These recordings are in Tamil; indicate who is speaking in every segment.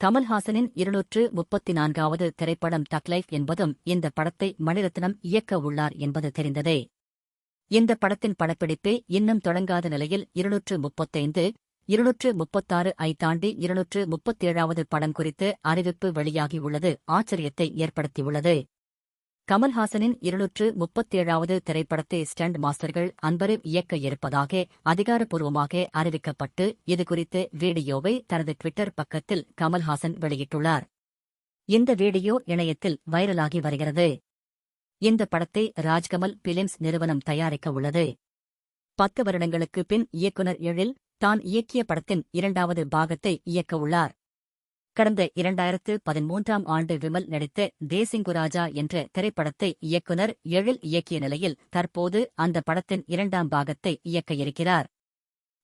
Speaker 1: கமல்ஹாசனின் இருநூற்று முப்பத்தி நான்காவது திரைப்படம் தக்லைஃப் என்பதும் இந்த படத்தை மணிரத்னம் இயக்க உள்ளார் என்பது தெரிந்ததே. இந்த படத்தின் படப்பிடிப்பே இன்னும் தொடங்காத நிலையில் இருநூற்று முப்பத்தைந்து இருநூற்று முப்பத்தாறு ஐ தாண்டி இருநூற்று முப்பத்தேழாவது படம் குறித்து அறிவிப்பு வெளியாகியுள்ளது ஆச்சரியத்தை ஏற்படுத்தியுள்ளது. கமல்ஹாசனின் இருநூற்று முப்பத்தேழாவது திரைப்படத்தை ஸ்டண்ட் மாஸ்டர்கள் அன்பரிவ் இயக்க இருப்பதாக அதிகாரப்பூர்வமாக அறிவிக்கப்பட்டு இதுகுறித்து வீடியோவை தனது ட்விட்டர் பக்கத்தில் கமல்ஹாசன் வெளியிட்டுள்ளார். இந்த வீடியோ இணையத்தில் வைரலாகி வருகிறது. இந்த படத்தை ராஜ்கமல் பிலிம்ஸ் நிறுவனம் தயாரிக்க உள்ளது. பத்து வருடங்களுக்கு பின் இயக்குனர் எழில் தான் இயக்கிய படத்தின் இரண்டாவது பாகத்தை இயக்க உள்ளார். கடந்த இரண்டாயிரத்து பதிமூன்றாம் ஆண்டு விமல் நடித்த தேசிங்குராஜா என்ற திரைப்படத்தை இயக்குனர் எழில் இயக்கிய நிலையில் தற்போது அந்த படத்தின் இரண்டாம் பாகத்தை இயக்க இருக்கிறார்.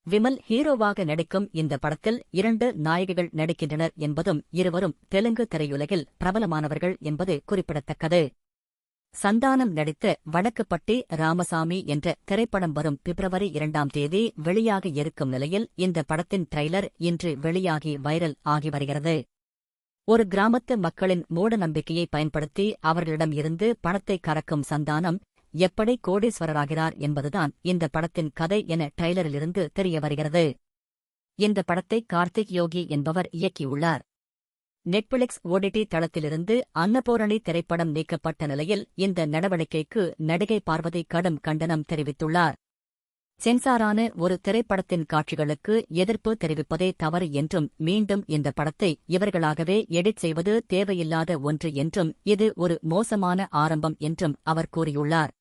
Speaker 1: விமல் ஹீரோவாக நடிக்கும் இந்த படத்தில் இரண்டு நாயகிகள் நடிக்கின்றனர் என்பதும் இருவரும் தெலுங்கு திரையுலகில் பிரபலமானவர்கள் என்பது குறிப்பிடத்தக்கது. சந்தானம் நடித்த வடக்குப்பட்டி ராமசாமி என்ற திரைப்படம் வரும் பிப்ரவரி இரண்டாம் தேதி வெளியாக இருக்கும் நிலையில் இந்த படத்தின் ட்ரெய்லர் இன்று வெளியாகி வைரல் ஆகி வருகிறது. ஒரு கிராமத்து மக்களின் மூட நம்பிக்கையை பயன்படுத்தி அவர்களிடம் இருந்து பணத்தை கறக்கும் சந்தானம் எப்படி கோடீஸ்வரராகிறார் என்பதுதான் இந்த படத்தின் கதை என டைலரிலிருந்து தெரிய வருகிறது. இந்த படத்தை கார்த்திக் யோகி என்பவர் இயக்கியுள்ளார். நெட்ஃபிளிக்ஸ் ஓடிடி தளத்திலிருந்து அன்னபூரணி திரைப்படம் நீக்கப்பட்ட நிலையில் இந்த நடவடிக்கைக்கு நடிகை பார்வதி கடும் கண்டனம் தெரிவித்துள்ளார். சென்சாரான ஒரு திரைப்படத்தின் காட்சிகளுக்கு எதிர்ப்பு தெரிவிப்பதே தவறு என்றும் மீண்டும் இந்த படத்தை இவர்களாகவே எடிட் செய்வது தேவையில்லாத ஒன்று என்றும் இது ஒரு மோசமான ஆரம்பம் என்றும் அவர் கூறியுள்ளார்.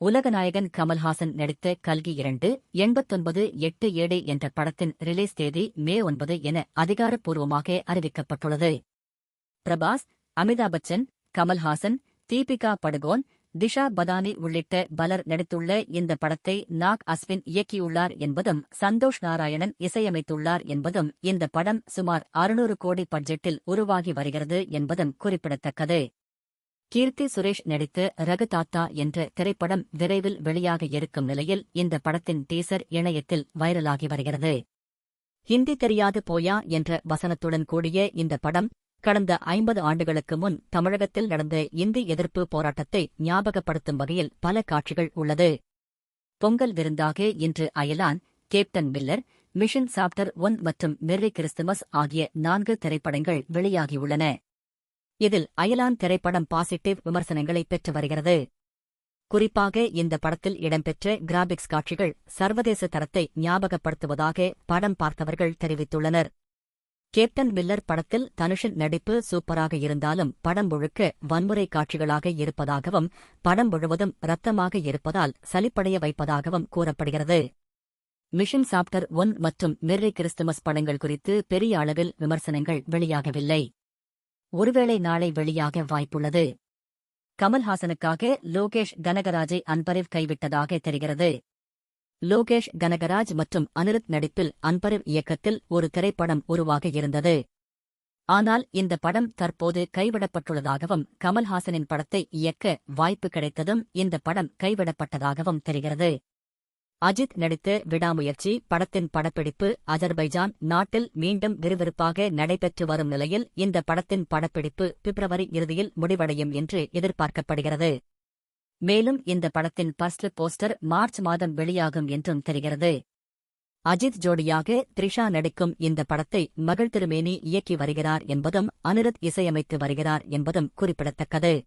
Speaker 1: உலகநாயகன் கமல்ஹாசன் நடித்த கல்கி இரண்டு எண்பத்தொன்பது எட்டு ஏழு என்ற படத்தின் ரிலீஸ் தேதி மே ஒன்பது என அதிகாரப்பூர்வமாக அறிவிக்கப்பட்டுள்ளது. பிரபாஸ் அமிதாப் பச்சன் கமல்ஹாசன் தீபிகா படுகோன் திஷா பதானி உள்ளிட்ட பலர் நடித்துள்ள இந்த படத்தை நாக் அஸ்வின் இயக்கியுள்ளார் என்பதும் சந்தோஷ் நாராயணன் இசையமைத்துள்ளார் என்பதும் இந்த படம் சுமார் அறுநூறு கோடி பட்ஜெட்டில் உருவாகி வருகிறது என்பதும் குறிப்பிடத்தக்கது. கீர்த்தி சுரேஷ் நடித்த ரகு தாத்தா என்ற திரைப்படம் விரைவில் வெளியாக இருக்கும் நிலையில் இந்த படத்தின் டீசர் இணையத்தில் வைரலாகி வருகிறது. ஹிந்தி தெரியாது போயா என்ற வசனத்துடன் கூடிய இந்த படம் கடந்த ஐம்பது ஆண்டுகளுக்கு முன் தமிழகத்தில் நடந்த இந்தி எதிர்ப்பு போராட்டத்தை ஞாபகப்படுத்தும் வகையில் பல காட்சிகள் உள்ளது. பொங்கல் விருந்தாக இன்று Ayalaan captain miller mission chapter one மற்றும் மெர்ரி கிறிஸ்துமஸ் ஆகிய நான்கு திரைப்படங்கள் வெளியாகியுள்ளன. இதில் அயலான் திரைப்படம் பாசிட்டிவ் விமர்சனங்களை பெற்று வருகிறது. குறிப்பாக இந்த படத்தில் இடம்பெற்ற கிராபிக்ஸ் காட்சிகள் சர்வதேச தரத்தை ஞாபகப்படுத்துவதாக படம் பார்த்தவர்கள் தெரிவித்துள்ளனர். கேப்டன் மில்லர் படத்தில் தனுஷின் நடிப்பு சூப்பராக இருந்தாலும் படம் முழுக்க வன்முறை காட்சிகளாக இருப்பதாகவும் படம் முழுவதும் ரத்தமாக இருப்பதால் சலிப்படைய வைப்பதாகவும் கூறப்படுகிறது. மிஷன் சாப்டர் ஒன் மற்றும் மெர்ரி கிறிஸ்துமஸ் படங்கள் குறித்து பெரிய அளவில் விமர்சனங்கள் வெளியாகவில்லை. ஒருவேளை நாளை வெளியாக வாய்ப்புள்ளது. கமல்ஹாசனுக்காக லோகேஷ் கனகராஜை அன்பரிவ் கைவிட்டதாக தெரிகிறது. லோகேஷ் கனகராஜ் மற்றும் அனிருத் நடிப்பில் அன்பரிவ் இயக்கத்தில் ஒரு திரைப்படம் உருவாக இருந்தது. ஆனால் இந்த படம் தற்போது கைவிடப்பட்டுள்ளதாகவும் கமல்ஹாசனின் படத்தை இயக்க வாய்ப்பு கிடைத்ததும் இந்த படம் கைவிடப்பட்டதாகவும் தெரிகிறது. அஜித் நடித்த விடாமுயற்சி படத்தின் படப்பிடிப்பு அஜர்பைஜான் நாட்டில் மீண்டும் விறுவிறுப்பாக நடைபெற்று வரும் நிலையில் இந்த படத்தின் படப்பிடிப்பு பிப்ரவரி இறுதியில் முடிவடையும் என்று எதிர்பார்க்கப்படுகிறது. மேலும் இந்த படத்தின் ஃபர்ஸ்ட் போஸ்டர் மார்ச் மாதம் வெளியாகும் என்றும் தெரிகிறது. அஜித் ஜோடியாக த்ரிஷா நடிக்கும் இந்த படத்தை மகள் திருமேனி இயக்கி வருகிறார் என்பதும் அனிருத் இசையமைத்து வருகிறார் என்பதும் குறிப்பிடத்தக்கது.